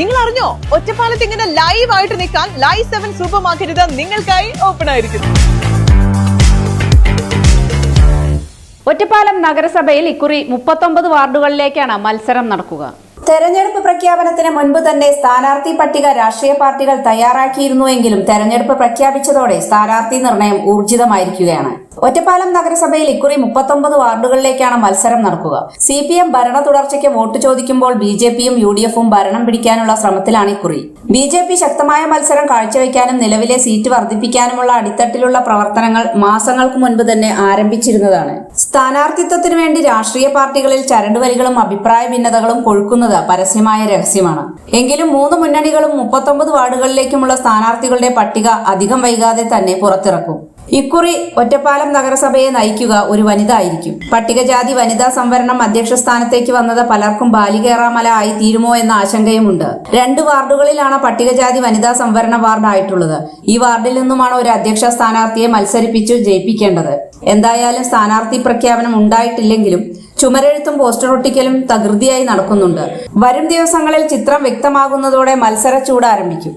നിങ്ങൾ അറിഞ്ഞോ ഒറ്റപ്പാലത്ത് ഇങ്ങനെ ലൈവ് ആയിട്ട് നിൽക്കാൻ ലൈവ് സെവൻ സൂപ്പർ മാർക്കറ്റ് നിങ്ങൾക്കായി ഓപ്പൺ ആയിരിക്കുന്നു. ഒറ്റപ്പാലം നഗരസഭയിൽ ഇക്കുറി മുപ്പത്തൊമ്പത് വാർഡുകളിലേക്കാണ് മത്സരം നടക്കുക. തെരഞ്ഞെടുപ്പ് പ്രഖ്യാപനത്തിന് മുൻപ് തന്നെ സ്ഥാനാർത്ഥി പട്ടിക രാഷ്ട്രീയ പാർട്ടികൾ തയ്യാറാക്കിയിരുന്നുവെങ്കിലും തെരഞ്ഞെടുപ്പ് പ്രഖ്യാപിച്ചതോടെ സ്ഥാനാർത്ഥി നിർണയം ഊർജിതമായിരിക്കുകയാണ്. ഒറ്റപ്പാലം നഗരസഭയിൽ ഇക്കുറി മുപ്പത്തൊമ്പത് വാർഡുകളിലേക്കാണ് മത്സരം നടക്കുക. സി പി എം ഭരണ തുടർച്ചയ്ക്ക് വോട്ട് ചോദിക്കുമ്പോൾ ബി ജെ പിയും യു ഡി എഫും ഭരണം പിടിക്കാനുള്ള ശ്രമത്തിലാണ് ഇക്കുറി. ബി ജെ പി ശക്തമായ മത്സരം കാഴ്ചവെക്കാനും നിലവിലെ സീറ്റ് വർദ്ധിപ്പിക്കാനുമുള്ള അടിത്തട്ടിലുള്ള പ്രവർത്തനങ്ങൾ മാസങ്ങൾക്ക് മുൻപ് തന്നെ ആരംഭിച്ചിരുന്നതാണ്. സ്ഥാനാർത്ഥിത്വത്തിനു വേണ്ടി രാഷ്ട്രീയ പാർട്ടികളിൽ ചരടുവലികളും അഭിപ്രായ ഭിന്നതകളും കൊഴുക്കുന്നത് പരസ്യമായ രഹസ്യമാണ്. എങ്കിലും മൂന്ന് മുന്നണികളും മുപ്പത്തൊമ്പത് വാർഡുകളിലേക്കുമുള്ള സ്ഥാനാർത്ഥികളുടെ പട്ടിക അധികം വൈകാതെ തന്നെ പുറത്തിറക്കും. ഇക്കുറി ഒറ്റപ്പാലം നഗരസഭയെ നയിക്കുക ഒരു വനിത ആയിരിക്കും പട്ടികജാതി വനിതാ സംവരണം അധ്യക്ഷ സ്ഥാനത്തേക്ക് വന്നത് പലർക്കും ബാലികേറാമല ആയി തീരുമോ എന്ന ആശങ്കയുമുണ്ട്. രണ്ട് വാർഡുകളിലാണ് പട്ടികജാതി വനിതാ സംവരണ വാർഡ് ആയിട്ടുള്ളത് ഈ വാർഡിൽ നിന്നുമാണ് ഒരു അധ്യക്ഷ സ്ഥാനാർത്ഥിയെ മത്സരിപ്പിച്ചു ജയിപ്പിക്കേണ്ടത്. എന്തായാലും സ്ഥാനാർത്ഥി പ്രഖ്യാപനം ഉണ്ടായിട്ടില്ലെങ്കിലും ചുമരെഴുത്തും പോസ്റ്റർ ഒട്ടിക്കലും തകൃതിയായി നടക്കുന്നുണ്ട്. വരും ദിവസങ്ങളിൽ ചിത്രം വ്യക്തമാകുന്നതോടെ മത്സര ചൂട് ആരംഭിക്കും.